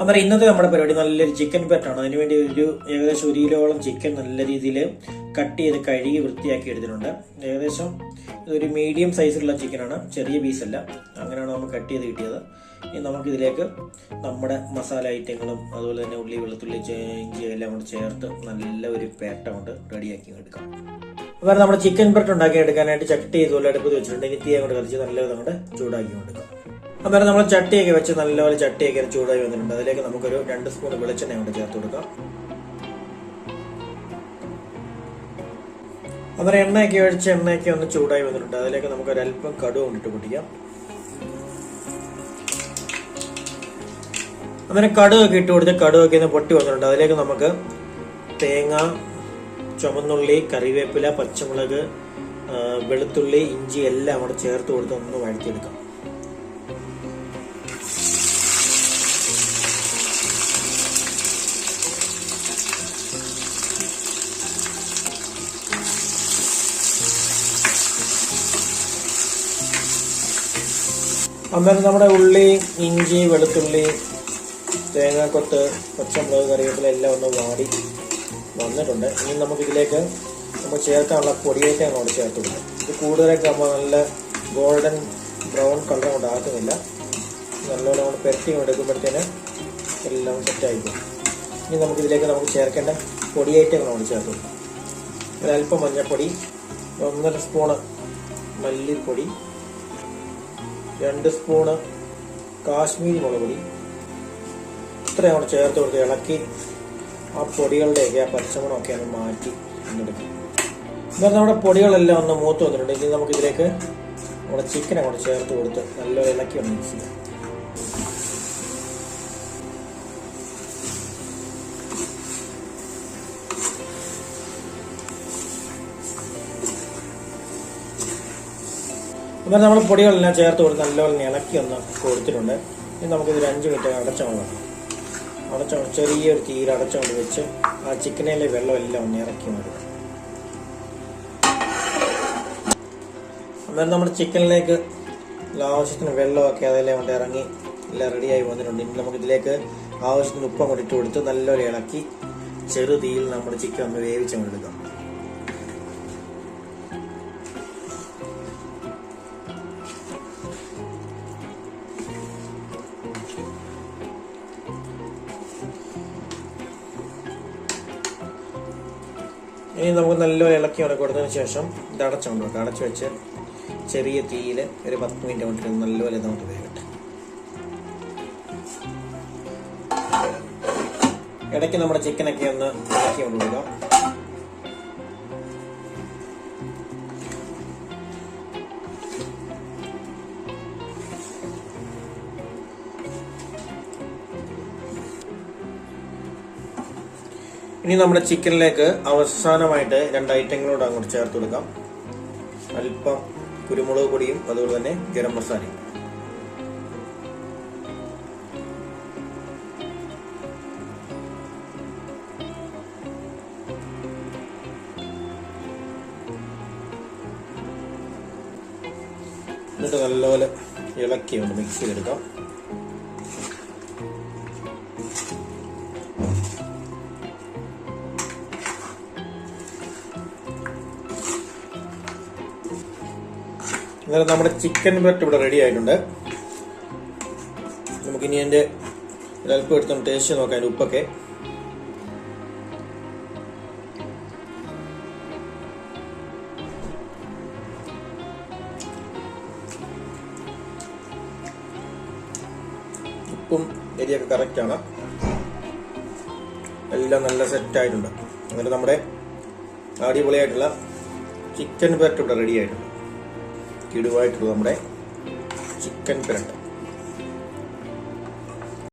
അന്നേരം ഇന്നത്തെ നമ്മുടെ പരിപാടി നല്ലൊരു ചിക്കൻ പെറ്റാണ് അതിനുവേണ്ടി ഒരു ഏകദേശം ഒരു കിലോളം ചിക്കൻ നല്ല രീതിയിൽ കട്ട് ചെയ്ത് കഴുകി വൃത്തിയാക്കി എടുത്തിട്ടുണ്ട്. ഏകദേശം ഇതൊരു മീഡിയം സൈസിലുള്ള ചിക്കനാണ് ചെറിയ പീസല്ല അങ്ങനെയാണ് നമ്മൾ കട്ട് ചെയ്ത് കിട്ടിയത്. ഇനി നമുക്കിതിലേക്ക് നമ്മുടെ മസാല ഐറ്റങ്ങളും അതുപോലെ തന്നെ ഉള്ളി വെളുത്തുള്ളി ഇഞ്ചി എല്ലാം കൂടെ ചേർത്ത് നല്ല ഒരു പേട്ട കൊണ്ട് റെഡിയാക്കി എടുക്കാം. അപ്പോൾ നമ്മുടെ ചിക്കൻ പെട്ട് ഉണ്ടാക്കി എടുക്കാനായിട്ട് ചട്ടി ഇതുപോലെ അടുപ്പത്ത് വെച്ചിട്ടുണ്ട്. ഇനി തീ അങ്ങോട്ട് കളിച്ച് നല്ലത് അങ്ങോട്ട് ചൂടാക്കി കൊടുക്കാം അന്നേരം നമ്മൾ ചട്ടിയൊക്കെ വെച്ച് നല്ലപോലെ ചട്ടിയൊക്കെ ചൂടായി വന്നിട്ടുണ്ട്. അതിലേക്ക് നമുക്കൊരു രണ്ട് സ്പൂൺ വെളിച്ചെണ്ണ കൊണ്ട് ചേർത്ത് കൊടുക്കാം. അന്നേരം എണ്ണയൊക്കെ ഒഴിച്ച് എണ്ണയൊക്കെ ഒന്ന് ചൂടായി വന്നിട്ടുണ്ട്. അതിലേക്ക് നമുക്ക് അല്പം കടുവ് കൊണ്ടിട്ട് പൊട്ടിക്കാം. അങ്ങനെ കടുവൊക്കെ ഇട്ട് കൊടുത്ത് കടുവൊക്കെ ഒന്ന് പൊട്ടി വന്നിട്ടുണ്ട്. അതിലേക്ക് നമുക്ക് തേങ്ങ ചുമന്നുള്ളി കറിവേപ്പില പച്ചമുളക് വെളുത്തുള്ളി ഇഞ്ചി എല്ലാം അവിടെ ചേർത്ത് കൊടുത്ത് ഒന്ന് വഴറ്റിയെടുക്കാം. അന്നേരം നമ്മുടെ ഉള്ളി ഇഞ്ചി വെളുത്തുള്ളി തേങ്ങാക്കൊത്ത് പച്ചമുളക് കറിവേപ്പില എല്ലാം ഒന്ന് വാടി വന്നിട്ടുണ്ട്. ഇനി നമുക്ക് ഇതിലേക്ക് നമുക്ക് ചേർക്കാനുള്ള പൊടിയൊക്കെ അങ്ങോട്ട് ചേർത്ത് കൊടുക്കാം. ഇത് കൂടുതലായിട്ട് നമ്മൾ നല്ല ഗോൾഡൻ ബ്രൗൺ കളർ കൊണ്ട് ആക്കുന്നില്ല. നല്ലപോലെ നമ്മൾ പെരട്ടി എടുക്കുമ്പോഴത്തേന് എല്ലാം സെറ്റായിരിക്കും ഇനി നമുക്ക് ഇതിലേക്ക് നമുക്ക് ചേർക്കേണ്ട പൊടിയേറ്റങ്ങൾ നമ്മൾ ചേർത്ത് കൊടുക്കാം. ഒരല്പം മഞ്ഞൾപ്പൊടി ഒന്നര സ്പൂണ് മല്ലിപ്പൊടി രണ്ട് സ്പൂണ് കാശ്മീരി മുളക് പൊടി. ഇത്രയും കൂടെ ചേർത്ത് കൊടുത്ത് ഇളക്കി ആ പൊടികളുടെയൊക്കെ ആ പച്ചമുളകൊക്കെ ഒന്ന് മാറ്റി എന്നെടുക്കും എന്നാൽ നമ്മുടെ പൊടികളെല്ലാം ഒന്ന് മൂത്ത് വന്നിട്ടുണ്ട്. ഇനി നമുക്ക് ഇതിലേക്ക് നമ്മുടെ ചിക്കൻ അങ്ങോട്ട് ചേർത്ത് കൊടുത്ത് നല്ലൊരു ഇളക്കി ഒന്ന് മിക്സ് ചെയ്യാം. എന്നാൽ നമ്മൾ പൊടികളെല്ലാം ചേർത്ത് കൊടുത്ത് നല്ലപോലെ ഇളക്കി ഒന്ന് കൊടുത്തിട്ടുണ്ട്. ഇനി നമുക്കിത് ഒരു അഞ്ച് മിനിറ്റ് അടച്ചോളാം വെക്കണം അടച്ചോണ്ട് ചെറിയൊരു തീരെ അടച്ചോണ്ട് വെച്ച് ആ ചിക്കനിലെ വെള്ളം എല്ലാം ഒന്ന് ഇറക്കി മതി അന്നേരം നമ്മുടെ ചിക്കനിലേക്ക് ആവശ്യത്തിന് വെള്ളമൊക്കെ അതെല്ലാം കൊണ്ട് ഇറങ്ങി എല്ലാം റെഡിയായി വന്നിട്ടുണ്ട്. ഇനി നമുക്കിതിലേക്ക് ആവശ്യത്തിന് ഉപ്പം കൂടി ഇട്ട് കൊടുത്ത് നല്ലപോലെ ഇളക്കി ചെറു തീയിൽ നമ്മുടെ ചിക്കൻ ഒന്ന് വേവിച്ചെടുക്കാം ഇനി നമുക്ക് നല്ലപോലെ ഇളക്കി ഉണക്കി കൊടുത്തതിന് ശേഷം ഇത് അടച്ചുകൊണ്ട് വെക്കാം. അടച്ചു വെച്ച് ചെറിയ തീയിൽ ഒരു പത്ത് മിനിറ്റ് കൊണ്ടിട്ട് നല്ലപോലെ നമുക്ക് വേകട്ടെ ഇടയ്ക്ക് നമ്മുടെ ചിക്കനൊക്കെ ഒന്ന് ഇളക്കി കൊണ്ട് കൊടുക്കാം. ഇനി നമ്മുടെ ചിക്കനിലേക്ക് അവസാനമായിട്ട് രണ്ട് ഐറ്റങ്ങളോട് അങ്ങോട്ട് ചേർത്ത് കൊടുക്കാം. അല്പം കുരുമുളക് പൊടിയും അതുപോലെ തന്നെ ഗരം മസാലയും. എന്നിട്ട് നല്ലപോലെ ഇളക്കി ഒന്ന് മിക്സ് ചെയ്തെടുക്കാം. അന്നേരം നമ്മുടെ ചിക്കൻ ബ്രെഡ് ഇവിടെ റെഡി ആയിട്ടുണ്ട്. നമുക്കിനി എന്റെ ഒരൽപ്പം എടുത്തൊന്ന് ടേസ്റ്റ് നോക്കാം അതിന്റെ ഉപ്പൊക്കെ. ഉപ്പും എരിയൊക്കെ കറക്റ്റാണ് എല്ലാം നല്ല സെറ്റ് ആയിട്ടുണ്ട്. എന്നിട്ട് നമ്മുടെ അടിപൊളിയായിട്ടുള്ള ചിക്കൻ പെരട്ട് ഇവിടെ റെഡി ആയിട്ടുണ്ട്. കിടുവായിട്ടുള്ള നമ്മുടെ ചിക്കൻ പെരട്ട്.